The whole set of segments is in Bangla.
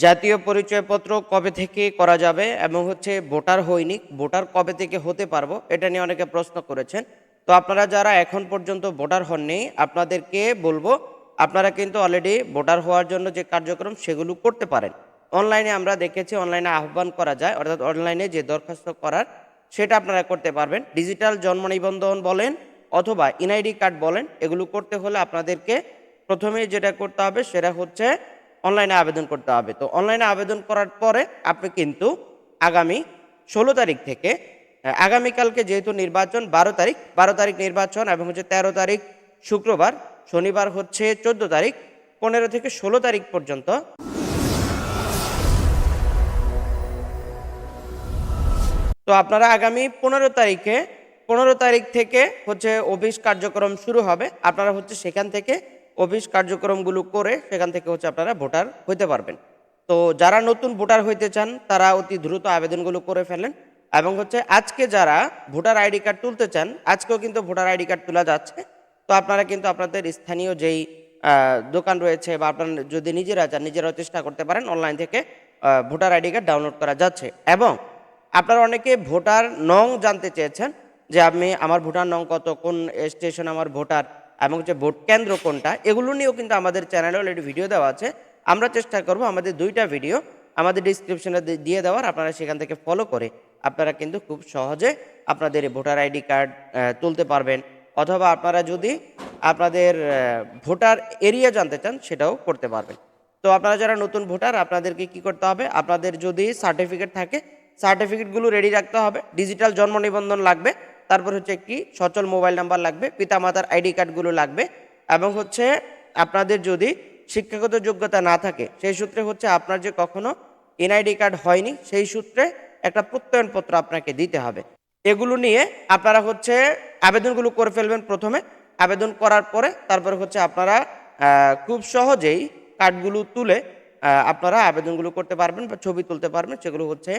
জাতীয় পরিচয়পত্র কবে থেকে করা যাবে এবং হচ্ছে ভোটার হয়নি, ভোটার কবে থেকে হতে পারব, এটা নিয়ে অনেকে প্রশ্ন করেছেন। তো আপনারা যারা এখন পর্যন্ত ভোটার হননি, আপনাদেরকে বলব, আপনারা কিন্তু অলরেডি ভোটার হওয়ার জন্য যে কার্যক্রম, সেগুলো করতে পারেন। অনলাইনে আমরা দেখেছি, অনলাইনে আহ্বান করা যায়, অর্থাৎ অনলাইনে যে দরখাস্ত করার, সেটা আপনারা করতে পারবেন। ডিজিটাল জন্ম নিবন্ধন বলেন অথবা এনআইডি কার্ড বলেন, এগুলো করতে হলে আপনাদেরকে প্রথমে যেটা করতে হবে, সেটা হচ্ছে অনলাইনে আবেদন করতে হবে। তো অনলাইনে আবেদন করার পরে আপনি কিন্তু আগামী ষোলো তারিখ থেকে আগামীকালকে যেহেতু নির্বাচন, বারো তারিখ বারো তারিখ নির্বাচন এবং হচ্ছে তেরো তারিখ শুক্রবার, শনিবার হচ্ছে চোদ্দ তারিখ, পনেরো থেকে ষোলো তারিখ পর্যন্ত। তো আপনারা আগামী পনেরো তারিখে, পনেরো তারিখ থেকে হচ্ছে অফিস কার্যক্রম শুরু হবে। আপনারা হচ্ছে সেখান থেকে অফিস কার্যক্রমগুলো করে সেখান থেকে হচ্ছে আপনারা ভোটার হইতে পারবেন। তো যারা নতুন ভোটার হইতে চান, তারা অতি দ্রুত আবেদনগুলো করে ফেলেন এবং হচ্ছে আজকে যারা ভোটার আইডি কার্ড তুলতে চান, আজকেও কিন্তু ভোটার আইডি কার্ড তোলা যাচ্ছে। তো আপনারা কিন্তু আপনাদের স্থানীয় যেই দোকান রয়েছে বা আপনারা যদি নিজেরা চান, নিজেরাও চেষ্টা করতে পারেন অনলাইন থেকে ভোটার আইডি কার্ড ডাউনলোড করা যাচ্ছে। এবং আপনারা অনেকে ভোটার নং জানতে চেয়েছেন যে আমি, আমার ভোটার নং কত, কোন স্টেশন আমার ভোটার? এবং হচ্ছে ভোট কেন্দ্র কোনটা, এগুলো নিয়েও কিন্তু আমাদের চ্যানেলে অলরেডি ভিডিও দেওয়া আছে। আমরা চেষ্টা করব আমাদের দুইটা ভিডিও আমাদের ডিসক্রিপশনে দিয়ে দেওয়ার, আপনারা সেখান থেকে ফলো করে আপনারা কিন্তু খুব সহজে আপনাদের ভোটার আইডি কার্ড তুলতে পারবেন। অথবা আপনারা যদি আপনাদের ভোটার এরিয়া জানতে চান সেটাও করতে পারবেন। তো আপনারা যারা নতুন ভোটার, আপনাদেরকে কি করতে হবে? আপনাদের যদি সার্টিফিকেট থাকে সার্টিফিকেটগুলো রেডি রাখতে হবে। ডিজিটাল জন্ম নিবন্ধন লাগবে। তারপর হচ্ছে একটি সচল মোবাইল নাম্বার লাগবে, পিতামাতার আইডি কার্ডগুলো লাগবে এবং হচ্ছে আপনাদের যদি শিক্ষাগত যোগ্যতা না থাকে, সেই সূত্রে হচ্ছে আপনার যে কখনো এনআইডি কার্ড হয়নি, সেই সূত্রে একটা প্রত্যয়নপত্র আপনাকে দিতে হবে। এগুলো নিয়ে আপনারা হচ্ছে আবেদনগুলো করে ফেলবেন প্রথমে। আবেদন করার পরে তারপরে হচ্ছে আপনারা খুব সহজেই কার্ডগুলো তুলে আপনারা আবেদনগুলো করতে পারবেন বা ছবি তুলতে পারবেন। সেগুলো হচ্ছে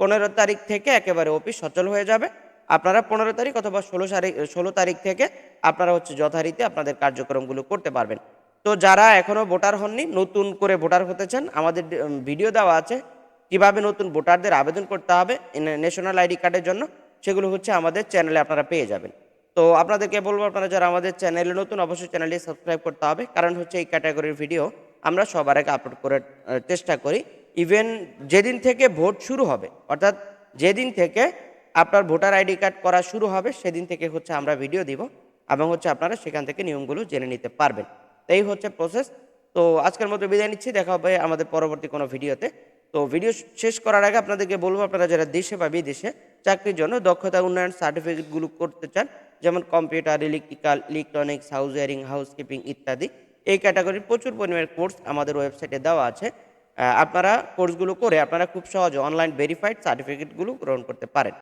পনেরো তারিখ থেকে একেবারে অফিস সচল হয়ে যাবে। আপনারা পনেরো তারিখ অথবা ষোলো তারিখ ষোলো তারিখ থেকে আপনারা হচ্ছে যথারীতি আপনাদের কার্যক্রমগুলো করতে পারবেন। তো যারা এখনও ভোটার হননি, নতুন করে ভোটার হতে চান, আমাদের ভিডিও দেওয়া আছে কীভাবে নতুন ভোটারদের আবেদন করতে হবে ন্যাশনাল আইডি কার্ডের জন্য। সেগুলো হচ্ছে আমাদের চ্যানেলে আপনারা পেয়ে যাবেন। তো আপনাদেরকে বলব আপনারা যারা আমাদের চ্যানেলে নতুন, অবশ্যই চ্যানেলটি সাবস্ক্রাইব করতে হবে। কারণ হচ্ছে এই ক্যাটাগরির ভিডিও আমরা সবার আগে আপলোড করে চেষ্টা করি। ইভেন যেদিন থেকে ভোট শুরু হবে, অর্থাৎ যেদিন থেকে আপনার ভোটার আইডি কার্ড করা শুরু হবে, সেদিন থেকে হচ্ছে আমরা ভিডিও দিব এবং হচ্ছে আপনারা সেখান থেকে নিয়মগুলো জেনে নিতে পারবেন। এই হচ্ছে প্রসেস তো আজকের মতো বিদায় নিচ্ছি, দেখা হবে আমাদের পরবর্তী কোনো ভিডিওতে তো ভিডিও শেষ করার আগে আপনাদেরকে বলব, আপনারা যারা দেশে বা বিদেশে চাকরির জন্য দক্ষতা উন্নয়ন সার্টিফিকেটগুলো করতে চান, যেমন computer electrical electronics house wiring housekeeping ইত্যাদি, এই ক্যাটাগরির প্রচুর পরিমাণের কোর্স আমাদের ওয়েবসাইটে দেওয়া আছে। আপনারা কোর্সগুলো করে আপনারা খুব সহজে অনলাইন ভেরিফাইড সার্টিফিকেটগুলো গ্রহণ করতে পারেন।